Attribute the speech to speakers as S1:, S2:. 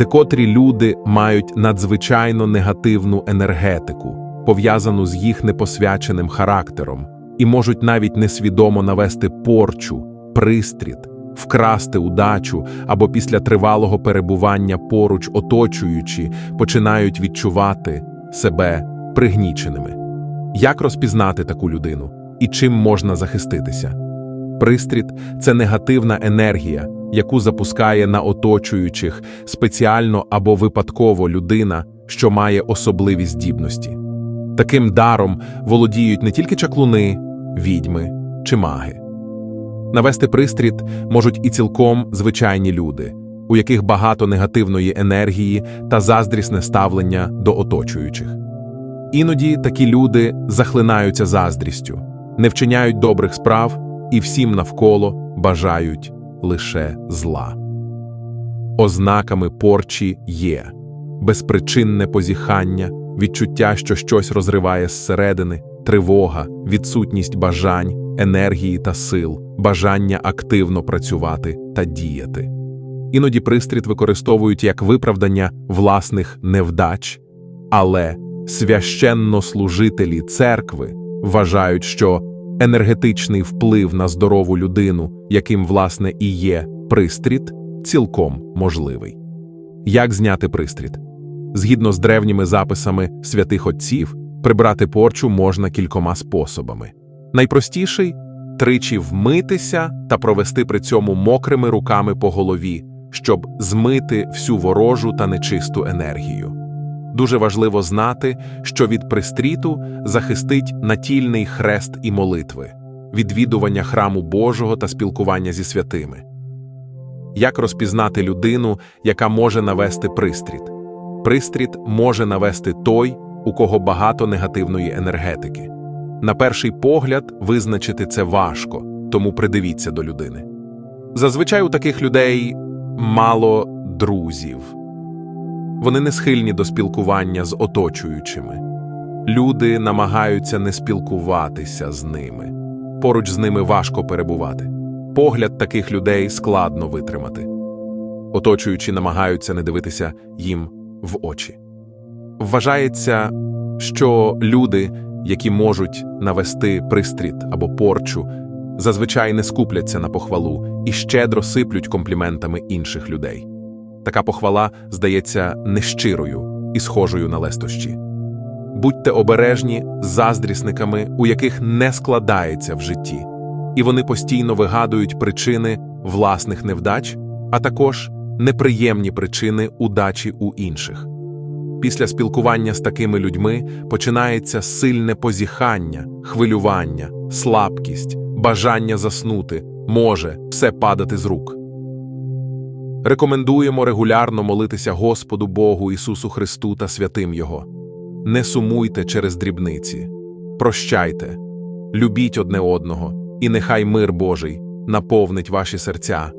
S1: Декотрі люди мають надзвичайно негативну енергетику, пов'язану з їх непосвяченим характером, і можуть навіть несвідомо навести порчу, пристріт, вкрасти удачу або після тривалого перебування поруч оточуючі починають відчувати себе пригніченими. Як розпізнати таку людину і чим можна захиститися? Пристріт це негативна енергія, яку запускає на оточуючих спеціально або випадково людина, що має особливі здібності. Таким даром володіють не тільки чаклуни, відьми чи маги. Навести пристріт можуть і цілком звичайні люди, у яких багато негативної енергії та заздрісне ставлення до оточуючих. Іноді такі люди захлинаються заздрістю, не вчиняють добрих справ і всім навколо бажають лише зла. Ознаками порчі є безпричинне позіхання, відчуття, що щось розриває зсередини, тривога, відсутність бажань, енергії та сил, бажання активно працювати та діяти. Іноді пристріт використовують як виправдання власних невдач, але священнослужителі церкви вважають, що енергетичний вплив на здорову людину, яким власне і є пристріт, цілком можливий. Як зняти пристріт? Згідно з древніми записами святих отців, прибрати порчу можна кількома способами. Найпростіший тричі вмитися та провести при цьому мокрими руками по голові, щоб змити всю ворожу та нечисту енергію. Дуже важливо знати, що від пристріту захистить натільний хрест і молитви, відвідування храму Божого та спілкування зі святими. Як розпізнати людину, яка може навести пристріт? Пристріт може навести той, у кого багато негативної енергетики. На перший погляд визначити це важко, тому придивіться до людини. Зазвичай у таких людей мало друзів. Вони не схильні до спілкування з оточуючими. Люди намагаються не спілкуватися з ними. Поруч з ними важко перебувати. Погляд таких людей складно витримати. Оточуючі намагаються не дивитися їм в очі. Вважається, що люди, які можуть навести пристріт або порчу, зазвичай не скупляться на похвалу і щедро сиплють компліментами інших людей. Така похвала здається нещирою і схожою на лестощі. Будьте обережні з заздрісниками, у яких не складається в житті, і вони постійно вигадують причини власних невдач, а також неприємні причини удачі у інших. Після спілкування з такими людьми починається сильне позіхання, хвилювання, слабкість, бажання заснути, може все падати з рук. Рекомендуємо регулярно молитися Господу Богу Ісусу Христу та святим Його. Не сумуйте через дрібниці, прощайте, любіть одне одного, і нехай мир Божий наповнить ваші серця